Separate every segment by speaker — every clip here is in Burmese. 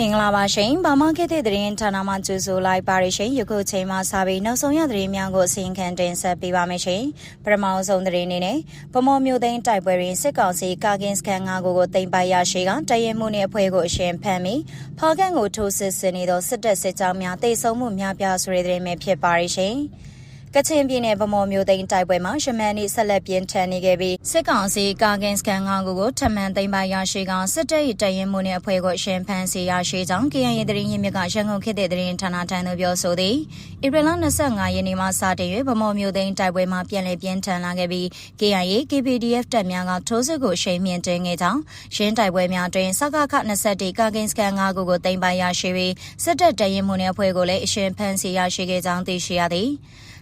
Speaker 1: မင်္ဂလာပါရှင်။ဘာမခေတ်တဲ့သတင်းဌာနမှကြိုဆိုလိုက်ပါရရှင်။ယခုချိန်မှစပြီးနောက်ဆုံးရသတင်းများကိုအစီအခံတင်ဆက်ပေးပါမယ်ရှင်။ပထမဆုံးသတင်းအနေနဲ့ဗမော်မျိုးသိန်းတိုက်ပွဲတွင်စစ်ကောင်စီကာကင်စကန်၅ခုကိုတင်ပိုက်ရရှိကတရဲမှုနှင့်အဖွဲ့ကိုအရှင်ဖမ်းပြီးဖားကန်ကိုထိုးစစ်ဆင်နေသောစစ်တပ်စစ်ကြောင်းများတိတ်ဆုံမှုများပြားဆိုတဲ့သတင်းပဲဖြစ်ပါရရှင်။ ကချင်ပြည်နယ်ဗမော်မျိုးသိန်းတိုက်ပွဲမှာရှမန်နီဆက်လက်ပြင်းထန်နေခဲ့ပြီးစစ်ကောင်စီကာကင်စကန်ငါးခုကိုထမှန်သိမ်းပိုင်ရရှိကစစ်တပ်၏တရင်မှုနှင့်အဖွဲ့ကိုရှင်ဖန်စီရရှိကြောင်း KN ရဲ့သတင်းရင်းမြစ်ကရန်ကုန်ခေတ်တဲ့သတင်းဌာနထံသို့ပြောဆိုသည်ဧပြီလ25ရက်နေ့မှစတင်၍ဗမော်မျိုးသိန်းတိုက်ပွဲမှာပြန်လည်ပြင်းထန်လာခဲ့ပြီး KN KPDF တပ်များကထိုးစစ်ကိုရှိန်မြင့်တင်ခဲ့ကြောင်းရှင်းတိုက်ပွဲများတွင်စကခ21ကာကင်စကန်ငါးခုကိုသိမ်းပိုင်ရရှိပြီးစစ်တပ်တရင်မှုနှင့်အဖွဲ့ကိုလည်းအရှင်ဖန်စီရရှိခဲ့ကြောင်းသိရှိရသည်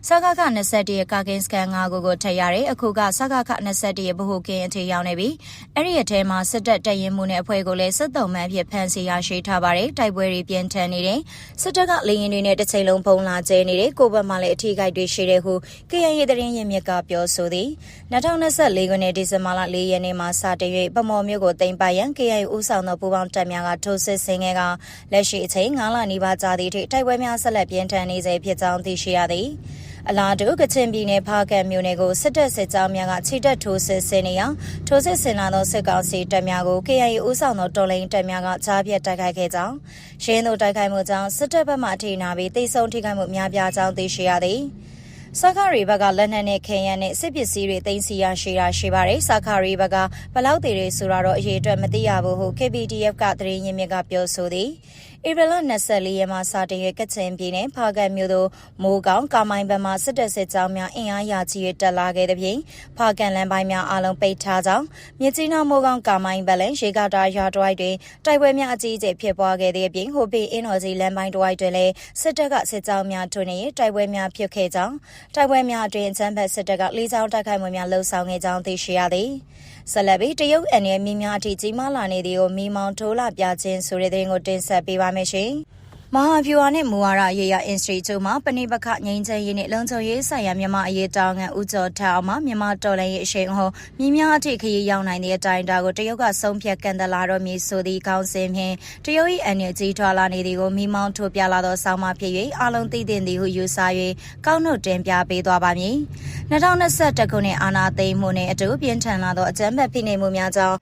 Speaker 1: စကခ21ရဲ့ကာကင်စကန်5ခုကိုထည့်ရတယ်အခုကစကခ21ရဲ့ဗဟုကင်းအထည်ရောက်နေပြီအဲ့ဒီအထဲမှာစစ်တပ်တပ်ရင်မှုနဲ့အဖွဲ့ကိုလည်းစစ်တုံးမှန်ဖြစ်ဖမ်းဆီးရရှိထားပါတယ်တိုက်ပွဲတွေပြင်းထန်နေတယ်စစ်တပ်ကလေရင်တွေနဲ့တစ်ချိန်လုံးဖုံးလာကျဲနေတယ်ကိုဘက်မှလည်းအထီးကိုက်တွေရှိတယ်ဟု KN ရဲ့သတင်းရင်းမြစ်ကပြောဆိုသည်2024ခုနှစ်ဒီဇင်ဘာလ4ရက်နေ့မှာစတင်၍ပမော်မြို့ကိုတင်ပိုင်ရန် KN ဦးဆောင်သောပူးပေါင်းတပ်များကထိုးစစ်ဆင်ခဲ့ကလက်ရှိအချိန်9လနီးပါးကြာသည့်အထိတိုက်ပွဲများဆက်လက်ပြင်းထန်နေစေဖြစ်ကြောင်းသိရှိရသည် အလားတူကချင်ပြည်နယ်ဖားကတ်မြို့နယ်ကိုစစ်တပ်စစ်ကြောင်းများကခြိတက်ထိုးစစ်ဆင်နေရာထိုးစစ်ဆင်လာသောစစ်ကောင်စီတပ်များကို KIA ဦးဆောင်သောတော်လှန်ရေးတပ်များကကြားပြတ်တိုက်ခိုက်ခဲ့ကြောင်းရှင်းတို့တိုက်ခိုက်မှုကြောင့်စစ်တပ်ဘက်မှအထိနာပြီးတိတ်ဆုံထိခိုက်မှုများပြားကြောင်းသိရှိရသည်စခရီဘက်ကလက်နက်နဲ့ခဲယမ်းနဲ့စစ်ပစ္စည်းတွေတင်စီရရှိတာရှိပါတယ်စခရီဘက်ကဘလောက်တည်တွေဆိုတော့အရေးအတွက်မသိရဘူးဟု KPDF ကသတင်းရင်းမြစ်ကပြောဆိုသည် ဧပြီလ24ရက်မှာစတင်ရကချင်ပြည်နယ်ဖားကတ်မြို့သို့မိုးကောင်းကာမိုင်းဘက်မှစစ်တပ်စစ်ကြောင်းများအင်အားရာကြီးတက်လာခဲ့တဲ့ပြင်ဖားကန်လမ်းပိုင်းများအလုံးပိတ်ထားကြောင်းမြစ်ကြီးနားမိုးကောင်းကာမိုင်းဘက်လည်းရေကာတာရွာတွိုက်တွင်တိုက်ပွဲများအကြီးအကျယ်ဖြစ်ပွားခဲ့တဲ့ပြင်ဟိုပေအင်းတော်ကြီးလမ်းပိုင်းတွိုက်တွင်လည်းစစ်တပ်ကစစ်ကြောင်းများထွန်းနေတိုက်ပွဲများဖြစ်ခဲ့ကြောင်းတိုက်ပွဲများအတွင်ချမ်းဘက်စစ်တပ်ကလေးချောင်းတိုက်ခိုက်မှုများလှုံ့ဆော်ခဲ့ကြောင်းသိရှိရသည် ဆက်လက်ပြီးတရုတ်အန်ရဲ့မြင်းများအထိကြီးမားလာနေသည်ကိုမိမောင်ထိုးလာပြခြင်းဆိုတဲ့တဲ့ရင်ကိုတင်ဆက်ပေးပါမယ်ရှင်။ မဟာဗျူဟာနဲ့မူဝါဒရေးရာ Institute မှာပဏိပခငိမ့်ချရေးနဲ့လုံခြုံရေးဆိုင်ရာမြန်မာအရေးတောင်းငံဦးကျော်ထားအောင်မှာမြန်မာတော်လှန်ရေးအရှိန်အဟုန်မြင်းများအထိခရီးရောက်နိုင်တဲ့အတိုင်းအတာကိုတရုတ်ကဆုံးဖြတ်ကန်တလာတော့မည်ဆိုသည့်ခေါင်းစဉ်ဖြင့်တရုတ်၏အန်ရဲ့ကြီးထွားလာနေသည်ကိုမိမောင်းထိုးပြလာသောဆောင်းပါဖြစ်၍အလုံးသိတင်သည်ဟုယူဆ၍ကောက်နှုတ်တင်ပြပေးသွားပါမည်2021ခုနှစ်အာဏာသိမ်းမှုနှင့်အတူပြင်းထန်လာသောအကြမ်းဖက်ဖိနှိပ်မှုများကြောင့်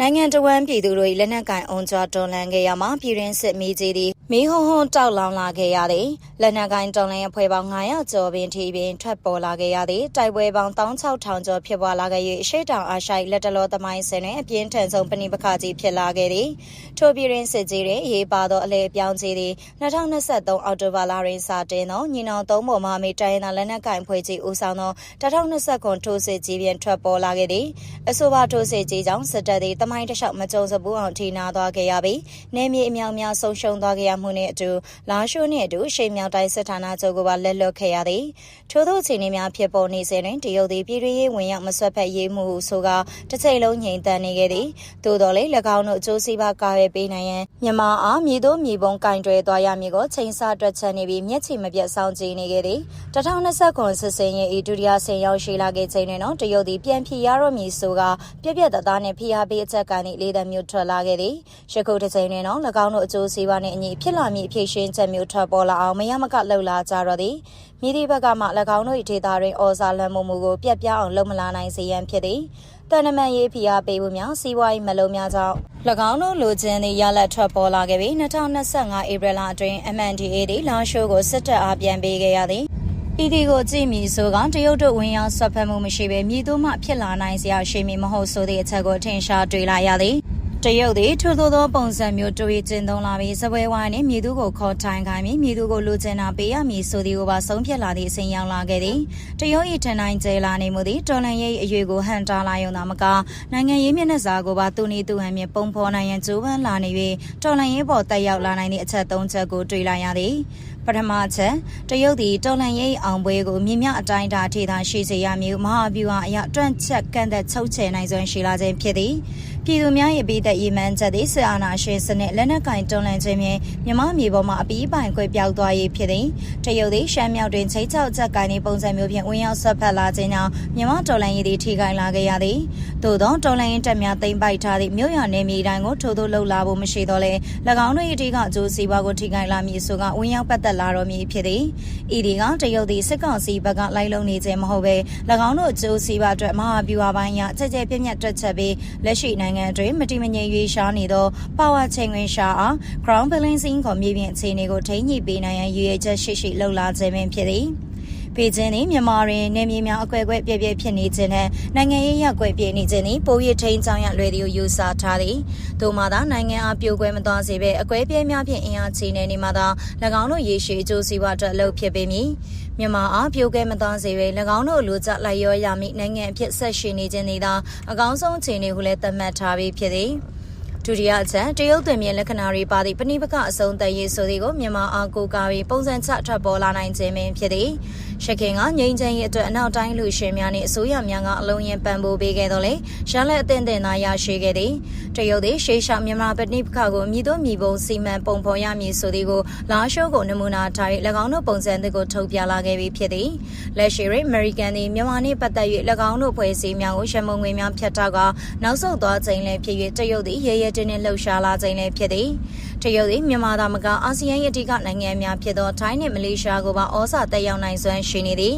Speaker 1: နိုင်ငံတော်ဝန်ပြည်သူတို့၏လက်နက်ကင်အုံကြွတော်လှန်ခဲ့ရမှာပြည်ရင်းစစ်မိကြီးသည် မီးဟုံးဟုံးတောက်လောင်လာခဲ့ရသည်လက်နက်ကင်တော်လှန်အဖွဲ့ပေါင်း900ကျော်ပင်ထိပင်ထွက်ပေါ်လာခဲ့ရသည်တိုက်ပွဲပေါင်း16000ကျော်ဖြစ်ပွားလာခဲ့၍အရှိတောင်အာရှလက်တလောသမိုင်းစင်တွင်အပြင်းထန်ဆုံးပဏိပခကြီးဖြစ်လာခဲ့သည်ထိုပြည်ရင်းစစ်ကြီးတွင်ရေးပါသောအလဲပြောင်းကြီးသည်2023အောက်တိုဘာလတွင်စတင်သောညီနောင်သုံးပေါ်မှမိတိုင်းသားလက်နက်ကင်ဖွဲ့ကြီးဦးဆောင်သော2029ထိုးစစ်ကြီးပြန်ထွက်ပေါ်လာခဲ့သည်အဆိုပါထိုးစစ်ကြီးကြောင့်စစ်တပ်သည်တမိုင်းတလျှောက်မကြုံစဘူးအောင်ထိနာသွားခဲ့ရပြီးနေမြေအမြောက်များဆုံးရှုံးသွားခဲ့ရမှုနှင့်အတူလာရှိုးနှင့်အတူရှိမြောက်တိုင်းစစ်ဌာနချုပ်ကပါလက်လွတ်ခဲ့ရသည်ထို့သောအခြေအနေများဖြစ်ပေါ်နေစဉ်တွင်တရုတ်သည်ပြည်တွင်းရေးဝင်ရောက်မဆွတ်ဖက်ရေးမှုဆိုကတစ်ချိန်လုံးငြိမ်သက်နေခဲ့သည်သို့တော်လည်း၎င်းတို့အကျိုးစီးပွားကာကွယ်ပေးနိုင်ရန်မြန်မာအားမြေသို့မြေပုံကင်တွယ်သွားရမည်ကိုချိန်ဆတွက်ချက်နေပြီးမျက်ခြေမပြတ်ဆောင်ကြည့်နေခဲ့သည်2029စစ်စင်ရဲ့ဤဒုတိယဆင်ရောက်ရှိလာခဲ့ချိန်တွင်တော့တရုတ်သည်ပြန်ဖြေရတော့မည်ဆိုကပြက်ပြက်သားသားနှင့်ဖိအားပေးအချက်ကနေလေးသက်မျိုးထွက်လာခဲ့သည်ယခုတစ်ချိန်တွင်တော့၎င်းတို့အကျိုးစီးပွားနှင့်အညီဖြစ်လာမည်အဖြစ်ရှင်းချက်မျိုးထွက်ပေါ်လာအောင်မရမကလှုပ်လာကြတော့သည်မိသည့်ဘက်ကမှ၎င်းတို့၏ဒေတာတွင်ဩဇာလွှမ်းမိုးမှုကိုပြက်ပြားအောင်လုပ်မလာနိုင်စေရန်ဖြစ်သည်တန်နမန်ရေးဖိအားပေးမှုများစီးပွားရေးမလုံးများကြောင့်၎င်းတို့လိုချင်သည့်ရလဒ်ထွက်ပေါ်လာခဲ့ပြီး2025ဧပြီလအတွင်း MNDAA သည်လာရှိုးကိုစစ်တပ်အားပြန်ပေးခဲ့ရသည်ဤဒီကိုကြည့်မီဆိုကတရုတ်တို့ဝင်ရောက်ဆွတ်ဖက်မှုမရှိဘဲမြည်သူမှဖြစ်လာနိုင်စရာရှိမည်မဟုတ်ဆိုသည့်အချက်ကိုထင်ရှားတွေ့လာရသည် တရုတ်သည်ထို့သောသောပုံစံမျိုးတွေးကျင်သုံးလာပြီးစပွဲဝိုင်းနှင့်မြေသူကိုခေါ်ထိုင်ခိုင်းပြီးမြေသူကိုလူကျင်တာပေးရမည်ဆိုသည်ကိုပါဆုံးဖြတ်လာသည့်အစဉ်ရောက်လာခဲ့သည်တရုတ်၏ထန်တိုင်းကျဲလာနေမှုသည်တော်လန်ရဲ့အရွေကိုဟန်တာလာရုံသာမကနိုင်ငံရေးမျက်နှာစာကိုပါသူနေသူဟန်မြပုံဖော်နိုင်ရန်ကြိုးပမ်းလာနေ၍တော်လန်ရေးပေါ်တက်ရောက်လာနိုင်သည့်အချက်၃ချက်ကိုတွေ့လာရသည်ပထမချက်တရုတ်သည်တော်လန်ရေးအောင်ပွဲကိုမြင့်မြတ်အတိုင်းအတာထိသာရှိစေရမည်မဟာဗျူဟာအရတွန့်ချက်ကန့်သက်ချုပ်ချယ်နိုင်စွမ်းရှိလာခြင်းဖြစ်သည် ပြည်သူများရဲ့ပြည်သက်ရည်မှန်းချက်သည်စစ်အာဏာရှင်စနစ်လက်နက်ကင်တွန်းလှန်ခြင်းဖြင့်မြမမြေပေါ်မှာအပီးပိုင်ခွဲပြောက်သွားရေးဖြစ်သည်တရုတ်သည်ရှမ်းမြောက်တွင်ချိတ်ချောက်ချက်ကိုင်းနေပုံစံမျိုးဖြင့်ဝင်ရောက်ဆက်ဖက်လာခြင်းကြောင့်မြမတော်လှန်ရေးသည်ထိခိုက်လာခဲ့ရသည်သို့သောတော်လိုင်းတက်များသိမ့်ပိုက်ထားသည့်မြို့ရနယ်မြေတိုင်းကိုထိုးထိုးလှုပ်လာဖို့မရှိတော့လဲ၎င်းတို့၏အထီးကအကျိုးစီးပွားကိုထိခိုက်လာမည်ဆိုကဝင်ရောက်ပတ်သက်လာတော့မည်ဖြစ်သည်ဤဒီကတရုတ်သည်စစ်ကောင်စီဘက်ကလိုက်လုံနေခြင်းမဟုတ်ပဲ၎င်းတို့အကျိုးစီးပွားအတွက်မဟာဗျူဟာပိုင်းအရကြဲကြဲပြည့်ပြည့်တွက်ချက်ပြီးလက်ရှိနိုင်ငံအတွင်းမတိမငြိမ်ရွေးရှားနေသောပါဝါချိန်ဝင်ရှားအား ground balancing ခေါ်မြေပြင်အခြေအနေကိုထိန်းညှိပေးနိုင်ရန်ရည်ရွယ်ချက်ရှိရှိလှုပ်လာခြင်းပင်ဖြစ်သည်ပေကျင်းသည်မြန်မာတွင်နေမြေများအကွက်ကွက်ပြည့်ပြည့်ဖြစ်နေခြင်းနဲ့နိုင်ငံရေးရပ်ကွက်ပြည့်နေခြင်းသည်ပိုရထိန်ကြောင်းရလွယ်သည်ကိုယူဆထားသည်။သို့မှသာနိုင်ငံအားပြိုကွဲမသွားစေဘဲအကွဲပြဲများဖြင့်အင်အားချေနေနေမှသာ၎င်းတို့ရေရှည်အကျိုးစီးပွားအတွက်အလုပ်ဖြစ်ပေမည်။ မြန်မာအားပြိုကွဲမသွားစေဘဲ၎င်းတို့လူကြလိုက်ရောရမည့်နိုင်ငံအဖြစ်ဆက်ရှိနေခြင်းသည်သာအကောင်းဆုံးအခြေအနေဟုလည်းသတ်မှတ်ထားပြီးဖြစ်သည်။ဒုတိယအချက်တရုတ်သွင်မြင်လက္ခဏာတွေပါသည့်ပဏိပကအစုံတရေးဆိုသည်ကိုမြန်မာအားကိုးကားပြီးပုံစံချထွက်ပေါ်လာနိုင်ခြင်းပင်ဖြစ်သည် ရှခင်ကငိမ့်ချမ်းရဲ့အတွက်အနောက်တိုင်းလူရှင်များနှင့်အစိုးရများကအလုံးရင်ပံ့ပိုးပေးခဲ့တော့လေရလက်အသင့်တင်သာရရှိခဲ့သည်တရုတ်သည်ရှေးရှောင်းမြန်မာပဏိပကကိုမြည်သောမြည်ပုံစီမံပုံဖော်ရမည်ဆိုသည်ကိုလာရှိုးကိုနမူနာထား၍၎င်းတို့ပုံစံသစ်ကိုထုတ်ပြလာခဲ့ပြီးဖြစ်သည်လက်ရှိရိအမေရိကန်သည်မြန်မာနှင့်ပတ်သက်၍၎င်းတို့ဖွဲ့စည်းများကိုရမုံငွေများဖြတ်တောက်ကနောက်ဆုတ်သွားခြင်းလည်းဖြစ်၍တရုတ်သည်ရဲရဲတင်းတင်းလှုပ်ရှားလာခြင်းလည်းဖြစ်သည် တရုတ်သည်မြန်မာသားမကအာဆီယံရဲ့အဓိကနိုင်ငံများဖြစ်သောထိုင်းနှင့်မလေးရှားကိုပါဩဇာတက်ရောက်နိုင်စွမ်းရှိနေသည်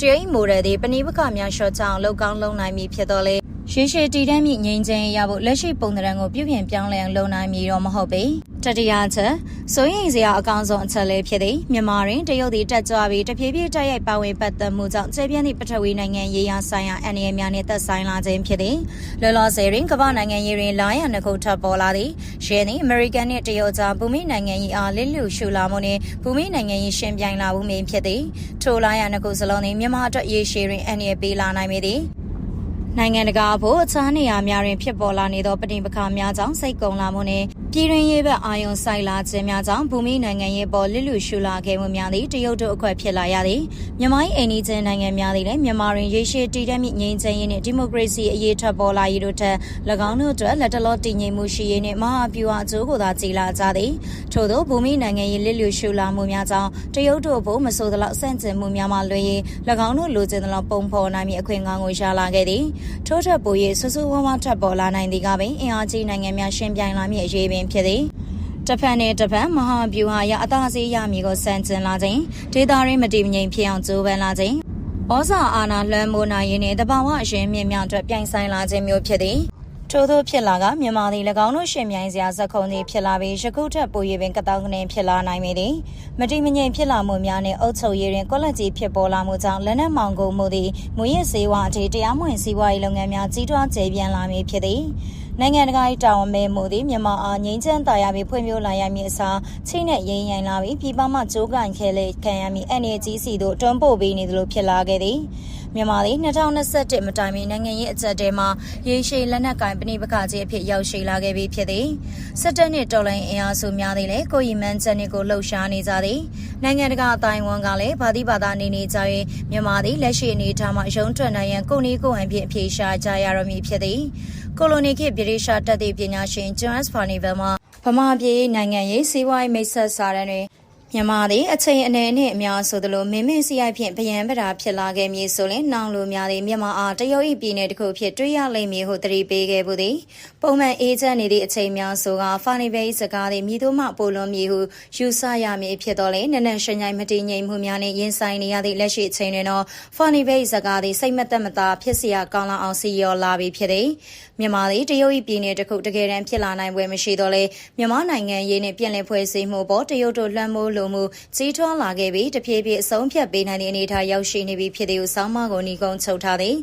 Speaker 1: တရုတ်မိုဒယ်သည်ပဏိပကများရှော့ချအောင်လောက်ကောင်းလုံနိုင်မည်ဖြစ်တော်လေ ရှေးရှေးတည်တမ်းမြင့်ငိမ့်ခြင်းရဖို့လက်ရှိပုံသဏ္ဍာန်ကိုပြုပြင်ပြောင်းလဲအောင်လုပ်နိုင်မည်တော့မဟုတ်ပေတတိယချက်စိုးရိမ်စရာအကောင်းဆုံးအချက်လေးဖြစ်သည်မြန်မာတွင်တရုတ်သည်တက်ကြွပြီးတဖြည်းဖြည်းတိုက်ရိုက်ပါဝင်ပတ်သက်မှုကြောင့်ကျေပြင်းသည့်ပထဝီနိုင်ငံရေးရာဆိုင်ရာအန္တရာယ်များနှင့်သက်ဆိုင်လာခြင်းဖြစ်သည်လောလောဆယ်တွင်ကမ္ဘာနိုင်ငံရေးတွင်လာရန်နှစ်ခုထပ်ပေါ်လာသည်ရှင်းသည်အမေရိကန်နှင့်တရုတ်ကြားဘူမိနိုင်ငံရေးအားလစ်လျူရှုလာမှုနှင့်ဘူမိနိုင်ငံရေးရှင်ပြိုင်လာမှုမင်းဖြစ်သည်ထိုလာရန်နှစ်ခုစလုံးသည်မြန်မာအတွက်ရေရှည်တွင်အန္တရာယ်ပေးလာနိုင်မည်သည် နိုင်ငံတကာဖို့အခြားနေရာများတွင်ဖြစ်ပေါ်လာနေသောပဋိပက္ခများကြောင့်စိတ်ကုံလာမှုနှင့် ပြည်တွင်းရေးဘက်အာရုံစိုက်လာခြင်းများကြောင့်ဘူမိနိုင်ငံရေးပေါ်လစ်လူရှုလာခဲ့မှုများသည့်တရုတ်တို့အခွက်ဖြစ်လာရသည်မြန်မာ၏အိန္ဒိယနိုင်ငံများသည်လည်းမြန်မာတွင်ရေရှည်တည်တံ့မိငြိမ်းချမ်းရေးနှင့်ဒီမိုကရေစီအရေးထပ်ပေါ်လာရေးတို့ထက်၎င်းတို့အတွက်လက်တလောတည်ငြိမ်မှုရှိရေးနှင့်မဟာဗျူဟာအကျိုးကိုသာကြည်လာကြသည်ထို့သောဘူမိနိုင်ငံရေးလစ်လူရှုလာမှုများကြောင့်တရုတ်တို့ဘို့မဆိုးသလောက်ဆန့်ကျင်မှုများမှလွှဲ၍၎င်းတို့လိုချင်သလောက်ပုံဖော်နိုင်မည့်အခွင့်အရေးကိုရလာခဲ့သည်ထို့ထက်ပို၍ဆူဆူဝါးဝါထပ်ပေါ်လာနိုင်သည်ကပင်အင်အားကြီးနိုင်ငံများရှင်ပြိုင်လာမည့်အရေးပင်ဖြစ်သည်တစ်ဖက်နဲ့တစ်ဖက်မဟာဗျူဟာရအသာစီးရမည်ကိုစံကျင်လာခြင်းဒေတာရင်းမတည်မငြိမ်ဖြစ်အောင်ကြိုးပမ်းလာခြင်းဩဇာအာဏာလွှမ်းမိုးနိုင်ရင်းနဲ့တဘာဝအရင်မြင့်မြောက်အတွက်ပြိုင်ဆိုင်လာခြင်းမျိုးဖြစ်သည်ထို့သောဖြစ်လာကမြန်မာသည်၎င်းတို့ရှင်မြိုင်စရာဇက်ခုံသည်ဖြစ်လာပြီးရခုထက်ပို၍ပင်ကတောင်းကနေဖြစ်လာနိုင်မည်သည်မတိမငြိမ်ဖြစ်လာမှုများနှင့်အုပ်ချုပ်ရေးတွင်ကောလက်ကြီးဖြစ်ပေါ်လာမှုကြောင့်လက်နက်မောင်ကုန်မှုသည်မူရစ်စေဝါအထိတရားမဝင်စီးပွားရေးလုပ်ငန်းများကြီးထွားကျေပြန့်လာမည်ဖြစ်သည် နိုင်ငံတကာ၏တာဝန်မဲမှုသည်မြန်မာအားငြိမ်းချမ်းသာရပြီးဖွံ့ဖြိုးလာရမည်အစားချိနဲ့ရင်းရင်လာပြီးပြည်ပမှကြိုးကန်ခဲလေခံရမည်အနေကြီးစီတို့တွန်းပို့ပေးနေသလိုဖြစ်လာခဲ့သည်မြန်မာသည်2021မတိုင်မီနိုင်ငံရေးအကြက်တဲမှာရေရှည်လက်နက်ကင်ပဏိပခကြီးအဖြစ်ရောက်ရှိလာခဲ့ပြီးဖြစ်သည်စစ်တပ်နှင့်တော်လှန်အင်အားစုများသည်လည်းကိုရီမန်ချက်နစ်ကိုလှုပ်ရှားနေကြသည်နိုင်ငံတကာအတိုင်းဝန်ကလည်းဗာတိဘာသာနေနေကြ၍မြန်မာသည်လက်ရှိအနေအထားမှာရုံးထွက်နိုင်ရန်ကိုနီးကိုဟန်ဖြင့်အပြေရှားကြရတော့မည်ဖြစ်သည် ကိုလိုနီခေတ်ဗြိတိရှားတပ်သည့်ပညာရှင် Jonas Farnivel မှဗမာပြည်နိုင်ငံရေးစီးပွားရေးမိတ်ဆက်စာတမ်းတွင် မြန်မာသည်အချိန်အနေနဲ့အများဆိုသလိုမင်းမင်းစီရိုက်ဖြင့်ဗယံပဒါဖြစ်လာခဲ့မည်ဆိုရင်နောင်လိုများသည်မြန်မာအားတရုတ်၏ပြည်နယ်တစ်ခုဖြစ်တွေ့ရလိမ့်မည်ဟုသတိပေးခဲ့မှုသည်ပုံမှန်အေဂျင့်နေသည့်အချိန်များဆိုကဖာနီဘဲ၏စကားသည်မြည်သူမှပိုလွန်မည်ဟုယူဆရမည်ဖြစ်တော်လဲနနက်ရှင်ဆိုင်မတည်ငြိမ်မှုများနှင့်ရင်ဆိုင်နေရသည့်လက်ရှိအချိန်တွင်တော့ဖာနီဘဲ၏စကားသည်စိတ်မသက်မသာဖြစ်စရာကောင်းလာအောင်စီရောလာပြီဖြစ်သည်မြန်မာသည်တရုတ်၏ပြည်နယ်တစ်ခုတကယ်တမ်းဖြစ်လာနိုင်ပွဲမရှိတော့လဲမြန်မာနိုင်ငံရေးနှင့်ပြည်လည်ဖွဲ့စည်းမှုပေါ်တရုတ်တို့လွှမ်းမိုးလိုမှုကြီးထွားလာခဲ့ပြီးတဖြည်းဖြည်းအဆုံးဖြတ်ပေးနိုင်တဲ့အနေအထားရောက်ရှိနေပြီဖြစ်တဲ့ကိုဆောင်းမကိုညီကုန်းချုပ်ထားသည်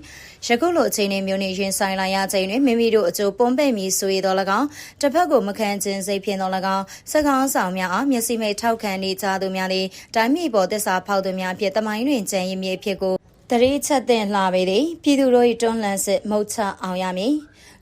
Speaker 1: ယခုလိုအခြေအနေမျိုးနဲ့ရင်ဆိုင်လာရချိန်တွင်မိမိတို့အကျိုးပွန်ပဲ့မည်ဆိုရတော့၎င်းတစ်ဖက်ကိုမခံခြင်းစိတ်ဖြင့်တော့၎င်းစကားဆောင်များအားမျက်စိမိတ်ထောက်ခံနေကြသူများသည်တိုင်းပြည်ပေါ်သစ္စာဖောက်သူများဖြစ်တမိုင်းတွင်ကြံရည်မြေဖြစ်ကိုတရေချက်တင်လှပေသည်ပြည်သူတို့၏တွန်းလှန်စစ်မုတ်ချအောင်ရမည်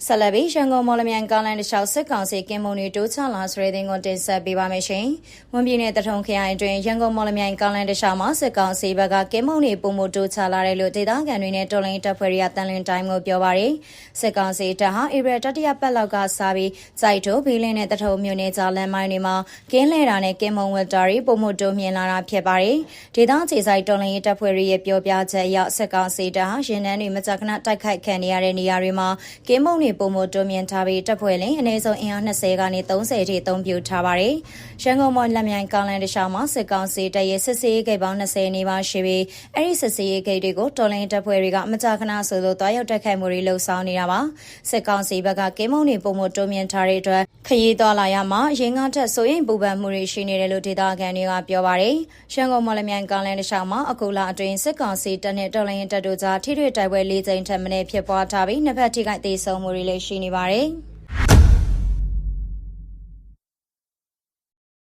Speaker 1: ဆက်လက်ပြီးရန်ကုန်မော်လမြိုင်ကားလန်တစ်လျှောက်စစ်ကောင်စီကင်မုံတွေတိုးချလာဆိုတဲ့တင်ကိုတင်ဆက်ပေးပါမယ်ရှင်။ဝန်ပြည်နယ်တထုံခရိုင်အတွင်းရန်ကုန်မော်လမြိုင်ကားလန်တစ်လျှောက်မှာစစ်ကောင်စီဘက်ကကင်မုံတွေပုံမတိုးချလာတယ်လို့ဒေသခံတွေနဲ့တော်လိုင်းတပ်ဖွဲ့တွေကတန်လွင်တိုင်းကိုပြောပါရယ်။စစ်ကောင်စီတပ်ဟာဧပြီတတိယပတ်လောက်ကစပြီးစိုက်တိုးဘီလင်းနဲ့တထုံမြို့နယ်ကြားလမ်းမိုင်းတွေမှာကင်းလဲတာနဲ့ကင်မုံဝတ်တာတွေပုံမတိုးမြင်လာတာဖြစ်ပါရယ်။ဒေသခြေဆိုင်တော်လိုင်းတပ်ဖွဲ့တွေရဲ့ပြောပြချက်အရရောက်စစ်ကောင်စီတပ်ဟာရင်နှန်းတွေမကြာခဏတိုက်ခိုက်ခံနေရတဲ့နေရာတွေမှာကင်းမုံတွေပုံမတွမြင်ထားပြီးတပ်ဖွဲ့လင်းအနည်းဆုံးအင်အား20ကနေ30ထိအသုံးပြုထားပါတယ်။ရန်ကုန်မော်လက်မြိုင်ကောင်းလန်တခြားမှာစစ်ကောင်စီတပ်ရဲ့စစ်စေးဂိတ်ပေါင်း20နီးပါးရှိပြီးအဲ့ဒီစစ်စေးဂိတ်တွေကိုတော်လိုင်းတပ်ဖွဲ့တွေကမကြာခဏဆိုလိုတွားရောက်တိုက်ခိုက်မှုတွေလှုပ်ဆောင်နေတာပါ။စစ်ကောင်စီဘက်ကကင်းမုံတွေပုံမတွမြင်ထားတဲ့အတွက် ခရီးသွားလာရမှာရင်းကားထက်ဆိုရင်ပူပန်မှုတွေရှိနေတယ်လို့ဒေသခံတွေကပြောပါတယ်။ရန်ကုန်မော်လမြိုင်ကောင်းလန်းတစ်လျှောက်မှာအခုလအတွင်းစစ်ကောင်စီတပ်နဲ့တော်လိုင်းတပ်တို့ကြားထိတွေ့တိုက်ပွဲ၄ကြိမ်ထက်မနည်းဖြစ်ပွားထားပြီးနှစ်ဖက်ထိခိုက်သေးဆုံးမှုတွေလည်းရှိနေပါတယ်။